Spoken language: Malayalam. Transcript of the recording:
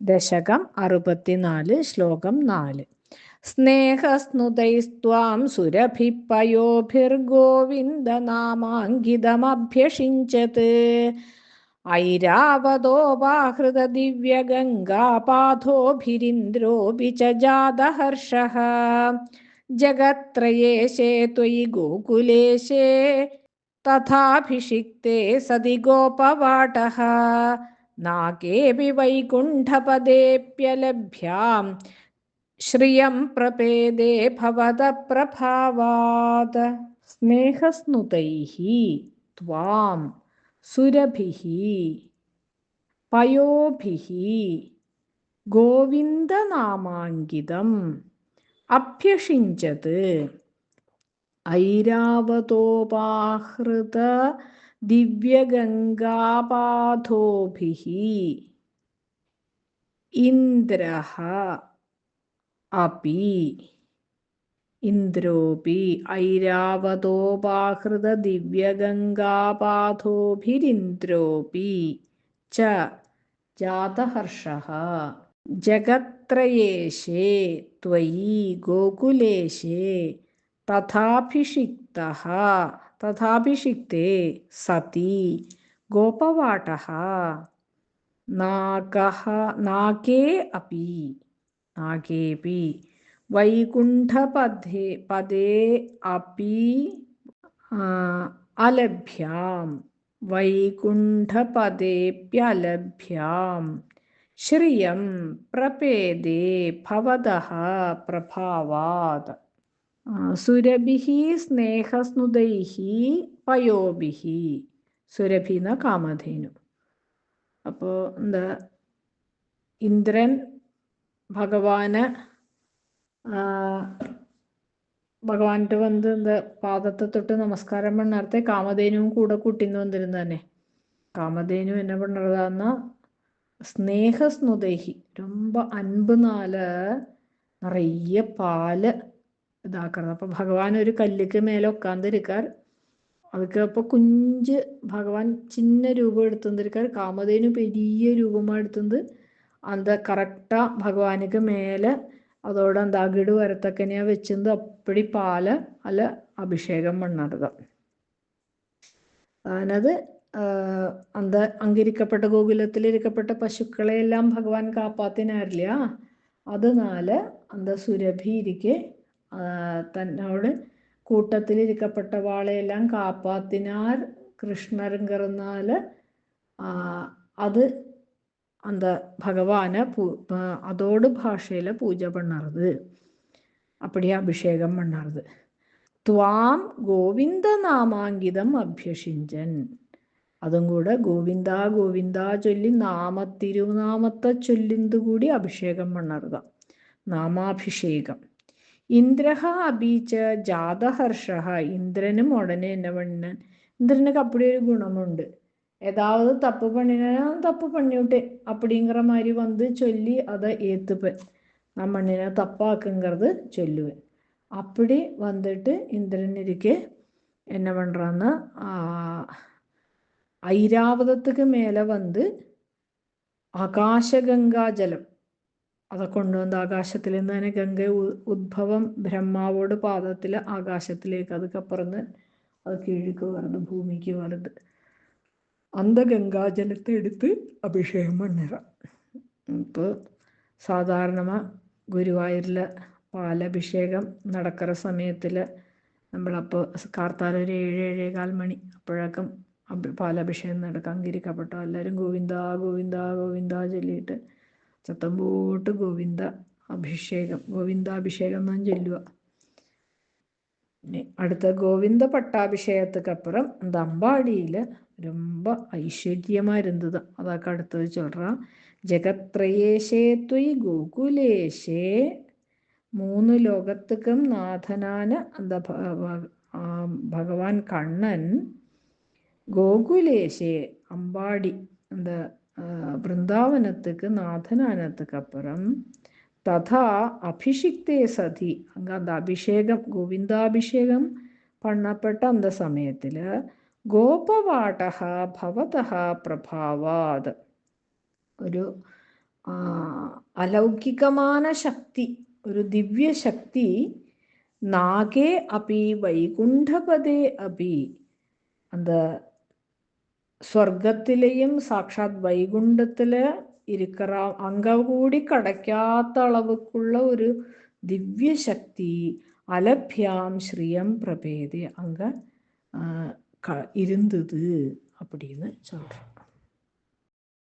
ദശകം അറുപത്തിനാല് ശ്ലോകം നാല്. സ്നേഹസ്നുതൈസ്ത്വാം സുരഭിപ്പയോഭിർഗോവിന്ദനാമാങ്കിതമഭ്യഷിഞ്ചത്. ഐരാവതോപാഹൃത ദിവ്യഗംഗാപാഥോഭിരിന്ദ്രോപി ച ജാതഹർഷ ജഗത്രയേശേ ത്വയി ഗോകുലേശേ. തഥാഭിഷിക്തേ സതി ഗോപവാട नाकेऽपि वैकुण्ठपदेऽप्यलभ्यां श्रियं प्रपेदे भवतप्रभावात् स्नेहस्नुतैः त्वां सुरभिः पयोभिः गोविन्दनामाङ्कितम् अभ्यषिञ्चत् ऐरावतोपाहृत ദിവ്യഗംഗാപാഥോഭിः ഇന്ദ്രः अपि ഇന്ദ്രോപി ഐരാവതോപാഹൃത ദിവ്യഗംഗാപാഥോഭിരിന്ദ്രോപി ച ജാതഹർഷः ജഗത്രയേശേ त्वयि गोकुलेशे तथाभिषिक्तः तथाभिषिक्ते सति गोपवाटः नाकः नाके अपि नाकेऽपि वैकुण्ठपदे पदे अपि अलभ्यां वैकुण्ठपदेऽप्यलभ्यां श्रियं प्रपेदे भवतः प्रभावात् സുരഭിഹി സ്നേഹസ്നുതൈഹി പയോഭിഹി. സുരഭിന കാമധേനു. അപ്പോൾ എന്താ ഇന്ദ്രൻ ഭഗവാന് ഭഗവാന്റെ വന്ന് എന്താ പാദത്തെ തൊട്ട് നമസ്കാരം പണ്ണാർത്തെ കാമധേനുവും കൂടെ കൂട്ടിന്ന് വന്നിരുന്നു തന്നെ. കാമധേനു എന്നെ പണ്ണതാന്ന സ്നേഹസ്നുതൈഹി രൊമ്പ അൻപ് നാല് നിറയെ പാൽ ഇതാക്കണം. അപ്പൊ ഭഗവാൻ ഒരു കല്ലുക്ക് മേലെ ഉക്കാന്തിരിക്കാർ അതൊക്കെ അപ്പൊ കുഞ്ച് ഭഗവാൻ ചിന്ന രൂപം എടുത്തുകൊണ്ടിരിക്കാർ. കാമതേനു പെരിയ രൂപമാണ് എടുത്തത്. അത് കറക്റ്റാ ഭഗവാനിക്ക് മേലെ അതോടെ എന്താ ഗിട് വരത്തക്കനെയാ വെച്ചത്. അപ്പടി പാൽ അല്ല അഭിഷേകം പണ്ണത് അതിനത് അന്ത അങ്കിരിക്കപ്പെട്ട ഗോകുലത്തിലിരിക്കപ്പെട്ട പശുക്കളെയെല്ലാം ഭഗവാൻ കാപ്പാത്തിനാരില്ല. അതിനാല് അന്ത സുരഭിയിരിക്കെ തന്നോട് കൂട്ടത്തിലിരിക്കപ്പെട്ട വാളെല്ലാം കാപ്പാത്തിനാർ കൃഷ്ണരങ്കറുന്നാൽ അത് അന്ത ഭഗവാന് പൂ അതോട് ഭാഷയില പൂജ പണ്ണറുത് അപ്പടി അഭിഷേകം പണ്ണറുത് ത്വാം ഗോവിന്ദനാമാങ്കിതം അഭ്യഷിഞ്ചൻ. അതും കൂടെ ഗോവിന്ദ ഗോവിന്ദ ചൊല്ലി നാമ തിരുനാമത്തെ ചൊല്ലിന്തുകൂടി അഭിഷേകം പണ്ണറുക നാമാഭിഷേകം. ഇന്ദ്രഹ അഭീച്ച ജാതഹർഷ ഇന്ദ്രനും ഉടനെ എന്നെ പണിനാൻ ഇന്ദ്രനൊക്കെ അപ്പടി ഒരു ഗുണമുണ്ട്. ഏതാവത് തപ്പ് പണിനാ തപ്പ് പണിയൂട്ടെ. അപ്പടിങ്കിറ മാതിരി വന്ന് ചൊല്ലി അത് ഏത്തുപ്പൻ ആ മണ്ണിനെ തപ്പാക്കുങ്കറത് ചൊല്ലുവൻ. അപ്പടി വന്നിട്ട് ഇന്ദ്രനിരിക്കെ എന്നെ പണ്ടാന്ന് ഐരാവതത്തിക്ക് മേലെ വന്ന് ആകാശഗംഗാ ജലം. അത് കൊണ്ടുവന്ന് ആകാശത്തിൽ നിന്ന് തന്നെ ഗംഗ ഉദ്ഭവം ബ്രഹ്മാവോട് പാദത്തിൽ ആകാശത്തിലേക്ക് അതുക്കപ്പുറന്ന് അത് കീഴ്ക്ക് വരുന്നു ഭൂമിക്ക് വരുന്നത് അന്ത ഗംഗാജലത്തെ എടുത്ത് അഭിഷേകം പണ്ണിറ ഇപ്പോൾ സാധാരണமாக ഗുരുവായൂരിൽ പാലഭിഷേകം നടക്കുന്ന സമയത്തിൽ നമ്മളപ്പോൾ കാർത്താല ഒരു ഏഴ് ഏഴേകാൽ മണി അപ്പോഴേക്കും പാലഭിഷേകം നടക്കാൻ ഗിരിക്കപ്പെട്ടോ എല്ലാവരും ഗോവിന്ദ ഗോവിന്ദ ഗോവിന്ദ ചൊല്ലിയിട്ട് ചത്തമ്പോട്ട് ഗോവിന്ദ അഭിഷേകം ഗോവിന്ദാഭിഷേകം എന്നാണ് ചൊല്ലുക അടുത്ത ഗോവിന്ദ പട്ടാഭിഷേകത്തുക്കപ്പുറം അപ്പുറം அம்பாடியில் ரொம்ப ஐஸ்வர்யமாக இருந்தது அதாக்க அடுத்தது ജഗത്രയേശേ ത്വയ് ഗോകുലേശേ മൂന്ന് ലോകത്തുക്കും നാഥനാന ഭഗവാൻ കണ്ണൻ ഗോകുലേശേ അമ്പാടി എന്താ വൃന്ദാവനത്തേക്ക് നാഥനാനത്തക്കപ്പുറം തഥാ അഭിഷിക്തേ സതി. അങ്ങ് അന്ത അഭിഷേകം ഗോവിന്ദാഭിഷേകം പണ്ണപ്പെട്ട അന്ത സമയത്തിൽ ഗോപവാട ഭവത പ്രഭാവാത്. ഒരു അലൗകികമാന ശക്തി ഒരു ദിവ്യശക്തി നാഗേ അപി വൈകുണ്ഠപദേ അപി. അന്ത സ്വർഗത്തിലെയും സാക്ഷാത് വൈകുണ്ഠത്തില് ഇരിക്കറ അങ്ക കൂടി കടയ്ക്കാത്ത അളവുക്കുള്ള ഒരു ദിവ്യശക്തി അലഭ്യാം ശ്രീയം പ്രഭേദേ அங்க இருந்தது அப்படின்னு சொல்றோம்